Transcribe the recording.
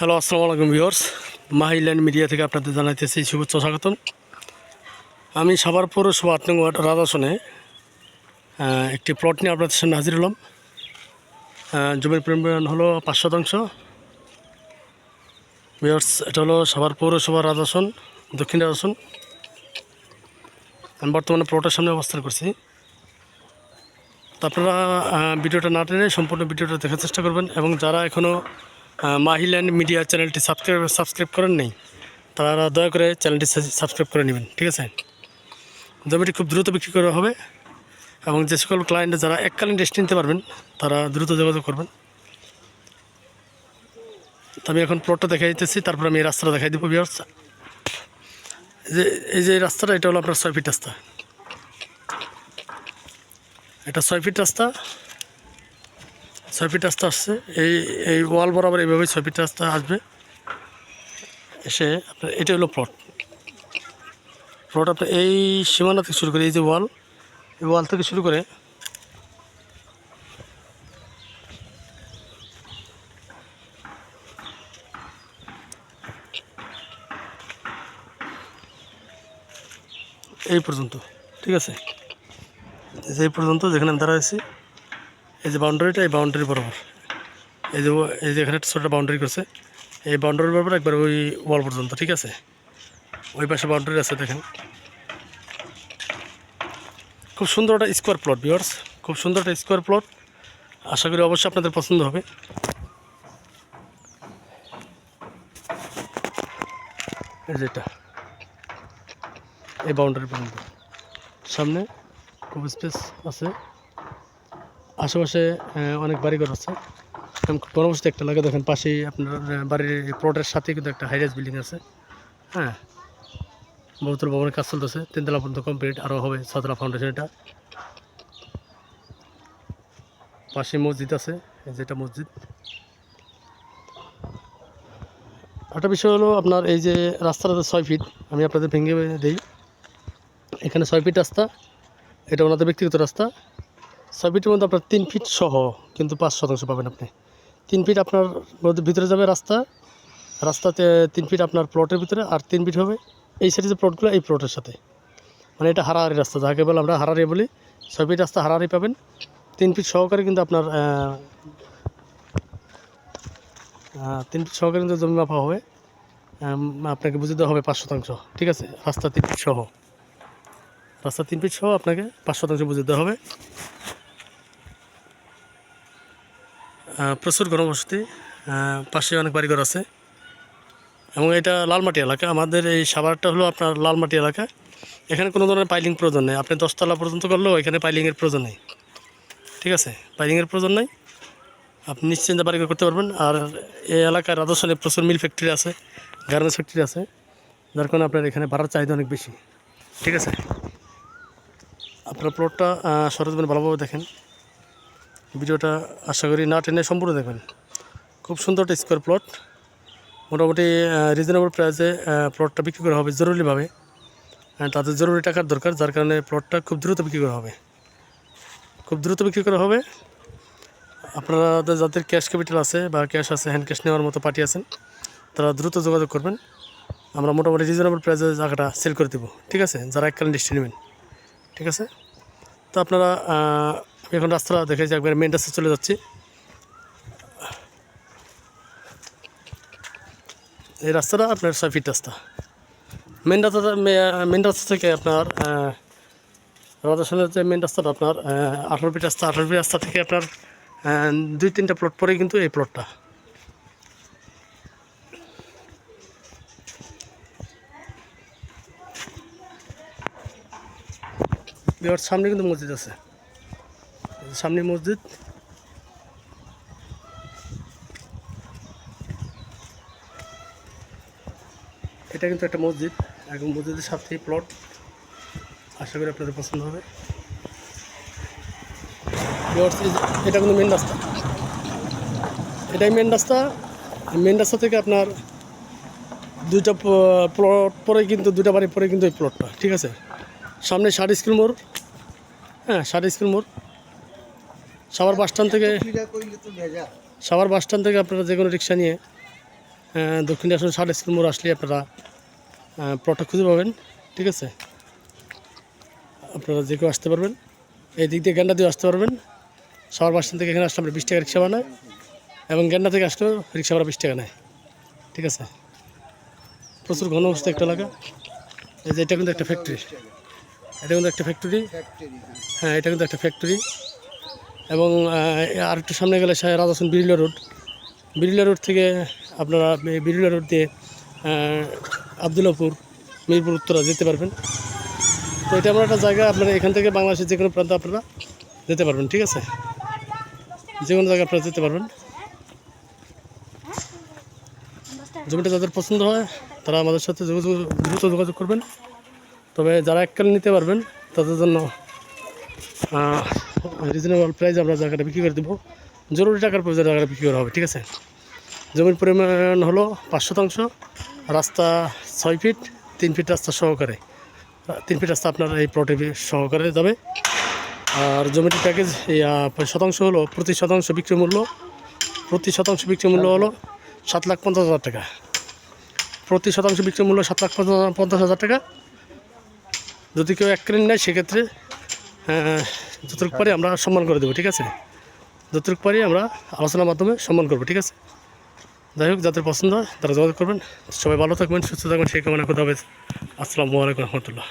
Hello আসসালামু আলাইকুম viewers মাহিল্যান্ড media থেকে আপনাদের জানাইতেছি শুভেচ্ছা, স্বাগতম। আমি সাভার পৌরসভা আট নং ওয়ার্ড রাজাসনে একটি প্লট নিয়ে আপনাদের সামনে হাজির হলাম। জমির পরিমাণ হলো পাঁচ শতাংশ। ভিউয়ার্স এটা হলো সাভার পৌরসভা রাজাসন দক্ষিণ রাজাসন আমি বর্তমানে প্লটের সামনে অবস্থান করছি। তো আপনারা ভিডিওটা না টেনে সম্পূর্ণ ভিডিওটা দেখার চেষ্টা করবেন এবং যারা এখনও মাহিল্যান্ড মিডিয়া চ্যানেলটি সাবস্ক্রাইব সাবস্ক্রাইব করেন নেই, তারা দয়া করে চ্যানেলটি সাবস্ক্রাইব করে নেবেন, ঠিক আছে? জমিটি খুব দ্রুত বিক্রি করা হবে এবং যে সকল ক্লায়েন্ট যারা এককালীন রেস্ট নিতে পারবেন, তারা দ্রুত যোগাযোগ করবেন। আমি এখন প্লটটা দেখাই দিতেছি, তারপর আমি এই রাস্তাটা দেখাই দেবো বিয়ার্স যে, এই যে রাস্তাটা, এটা হলো আপনার ছয় ফিট রাস্তা। এটা ছয় ফিট রাস্তা। ছয় ফিট আসছে। এই এই ওয়াল বরাবর এইভাবে ছয় ফিট আসবে। এসে আপনার এটা হলো প্লট প্লট আপনার এই সীমানা থেকে শুরু করে, এই যে ওয়াল, এই ওয়াল থেকে শুরু করে এই পর্যন্ত, ঠিক আছে? এই পর্যন্ত যেখানে আমি দাঁড়া আছি এই যে বাউন্ডারিটা এই বাউন্ডারি বরাবর। এই যে এই যে এখানে ছোটো বাউন্ডারি করছে। এই বাউন্ডারি বরাবর একবার ওই ওয়াল পর্যন্ত, ঠিক আছে? ওই পাশে বাউন্ডারি আছে, দেখেন। খুব সুন্দর একটা স্কোয়ার প্লট বিয়ার্স খুব সুন্দর একটা স্কোয়ার প্লট আশা করি অবশ্যই আপনাদের পছন্দ হবে। এই যেটা এই বাউন্ডারি পর্যন্ত। সামনে খুব স্পেস আছে। আশেপাশে অনেক বাড়িঘর আছে। খুব একটা লাগে, দেখেন পাশেই আপনার বাড়ির প্লটের সাথে কিন্তু একটা হাইরাইজ বিল্ডিং আছে। হ্যাঁ? বহুতল ভবনের কাজ চলতেছে, তিনতলা পর্যন্ত কমপ্লিট আরও হবে সাতলা ফাউন্ডেশন এটা। পাশে মসজিদ আছে যেটা মসজিদ। একটা বিষয় হলো আপনার এই যে রাস্তাটা ছয় ফিট আমি আপনাদের ভেঙে দিই। এখানে ছয় ফিট রাস্তা, এটা ওনাদের ব্যক্তিগত রাস্তা। ছয় ফিটের মধ্যে আপনার তিন ফিট সহ কিন্তু পাঁচ শতাংশ পাবেন আপনি। তিন ফিট আপনার মধ্যে ভিতরে যাবে রাস্তা, রাস্তাতে তিন ফিট আপনার প্লটের ভিতরে আর তিন ফিট হবে এই সাইডে যে প্লটগুলো এই প্লটের সাথে। মানে এটা হারাহারি রাস্তা, যাকে বলে আমরা হারাহারি বলি। ছয় ফিট রাস্তা হারাহারি পাবেন। তিন ফিট সহকারে কিন্তু আপনার তিন ফিট সহকারে কিন্তু জমি মাপা হবে। আপনাকে বুঝে দেওয়া হবে পাঁচ শতাংশ, ঠিক আছে? রাস্তা তিন ফিট সহ। রাস্তা তিন ফিট সহ আপনাকে পাঁচ শতাংশ বুঝে দেওয়া হবে। প্রচুর আহ, পাশে অনেক বাড়িঘর আছে। এবং এটা লালমাটি এলাকা। আমাদের এই সাভারটা হলো আপনার লালমাটি এলাকা। এখানে কোনো ধরনের পাইলিং প্রয়োজন নেই। আপনি দশতলা পর্যন্ত করলেও এখানে পাইলিংয়ের প্রয়োজন নেই। ঠিক আছে? পাইলিংয়ের প্রয়োজন নেই। আপনি নিশ্চিন্তে বাড়িঘর করতে পারবেন। আর এই এলাকার রাজস্থানে প্রচুর মিল ফ্যাক্টরি আছে গার্মেন্টস ফ্যাক্টরি আছে। যার কারণে আপনার এখানে ভাড়ার চাহিদা অনেক বেশি। ঠিক আছে? আপনার প্লটটা সরজমিন ভালোভাবে দেখেন। ভিডিওটা আশা করি না টেনে সম্পূর্ণ দেখবেন। খুব সুন্দর একটা স্কোয়ার প্লট মোটামুটি রিজনেবল প্রাইসে প্লটটা বিক্রি করা হবে জরুরিভাবে। তাদের জরুরি টাকার দরকার, যার কারণে প্লটটা খুব দ্রুত বিক্রি করা হবে। খুব দ্রুত বিক্রি করা হবে। আপনারা যাদের ক্যাশ ক্যাপিটাল আছে বা ক্যাশ আছে হ্যান্ড ক্যাশ নেওয়ার মতো পার্টি আছেন, তারা দ্রুত যোগাযোগ করবেন। আমরা মোটামুটি রিজনেবল প্রাইসে জায়গাটা সেল করে দেবো। ঠিক আছে? যারা এককালীন দৃষ্টি নেবেন। ঠিক আছে? তো আপনারা এখন রাস্তাটা দেখেছি একবার মেন রাস্তা চলে যাচ্ছি। এই রাস্তাটা আপনার ছয় ফিট রাস্তা। মেন রাস্তা মেন রাস্তা থেকে আপনার রাজাসনের যে মেন রাস্তাটা আপনার আঠারো ফিট রাস্তা, আঠারো ফিট রাস্তা থেকে আপনার দুই তিনটা প্লট পরে কিন্তু এই প্লটটা সামনে কিন্তু মসজিদ আছে। সামনে মসজিদ। এটা কিন্তু একটা মসজিদ, এবং মসজিদের সাথেই প্লট। আশা করি আপনাদের পছন্দ হবে। এটা কিন্তু মেন রাস্তা। এটাই মেন রাস্তা। মেন রাস্তা থেকে আপনার দুইটা প্লট পরে কিন্তু, দুইটা বাড়ি পরে কিন্তু এই প্লটটা ঠিক আছে? সামনে ষাট স্কুল মোড়। হ্যাঁ ষাট স্কুল মোড়। সাভার বাস স্ট্যান্ড থেকে সাভার বাস স্ট্যান্ড থেকে আপনারা যে কোনো রিক্সা নিয়ে দক্ষিণে আসলে ষাট স্কুল মোড় আসলে আপনারা প্লটটা খুঁজে পাবেন ঠিক আছে? আপনারা যে কেউ আসতে পারবেন এই দিক দিয়ে গেন্ডা দিয়ে আসতে পারবেন। সবার বাস থেকে এখানে আসলে আমরা বিশ টাকা রিক্সা বানাই এবং গেন্ডা থেকে আসলেও রিক্সা ভাড়া বিশ টাকা নেয় ঠিক আছে? প্রচুর ঘনবস্ত একটা এলাকা। এই যে এটা কিন্তু একটা ফ্যাক্টরি এটা কিন্তু একটা ফ্যাক্টরি হ্যাঁ এটা কিন্তু একটা ফ্যাক্টরি এবং আর একটু সামনে গেলে রাজাসন বিড়িলা রোড। বিড়িলা রোড থেকে আপনারা বি- বিড়িলা রোড দিয়ে আবদুল্লাপুর, মিরপুর, উত্তরা যেতে পারবেন। তো এটা আমার একটা জায়গা, আপনারা এখান থেকে বাংলাদেশের যে কোনো প্রান্তে আপনারা যেতে পারবেন, ঠিক আছে? যে কোনো জায়গায় আপনারা যেতে পারবেন। জমিটা যাদের পছন্দ হয়, তারা আমাদের সাথে যোগাযোগ, দ্রুত যোগাযোগ করবেন। তবে যারা এককালে নিতে পারবেন, তাদের জন্য রিজনেবল প্রাইস আমরা জায়গাটা বিক্রি করে দেবো। জরুরি টাকার প্রয়োজন জায়গাটা বিক্রি করা হবে, ঠিক আছে? জমির পরিমাণ হলো পাঁচ শতাংশ, রাস্তা ছয় ফিট তিন ফিট রাস্তা সহকারে। তিন ফিট রাস্তা আপনার এই প্লটে সহকারে যাবে। আর জমিটির প্যাকেজ শতাংশ হলো প্রতি শতাংশ বিক্রি মূল্য। প্রতি শতাংশ বিক্রি মূল্য হলো সাত লাখ পঞ্চাশ হাজার টাকা। প্রতি শতাংশ বিক্রি মূল্য সাত লাখ পঞ্চাশ- হাজার টাকা। যদি কেউ এক ক্রেন নেয়, সেক্ষেত্রে যতটুকু পারি আমরা সম্মান করে দেবো, ঠিক আছে? যতটুক পারি আমরা আলোচনার মাধ্যমে সম্মান করব, ঠিক আছে? যাই হোক, যাদের পছন্দ হয় তারা যোগাযোগ করবেন। সবাই ভালো থাকবেন, সুস্থ থাকবেন, সেই কামনা করতে হবে আসসালামু আলাইকুম রহমতুল্লাহ।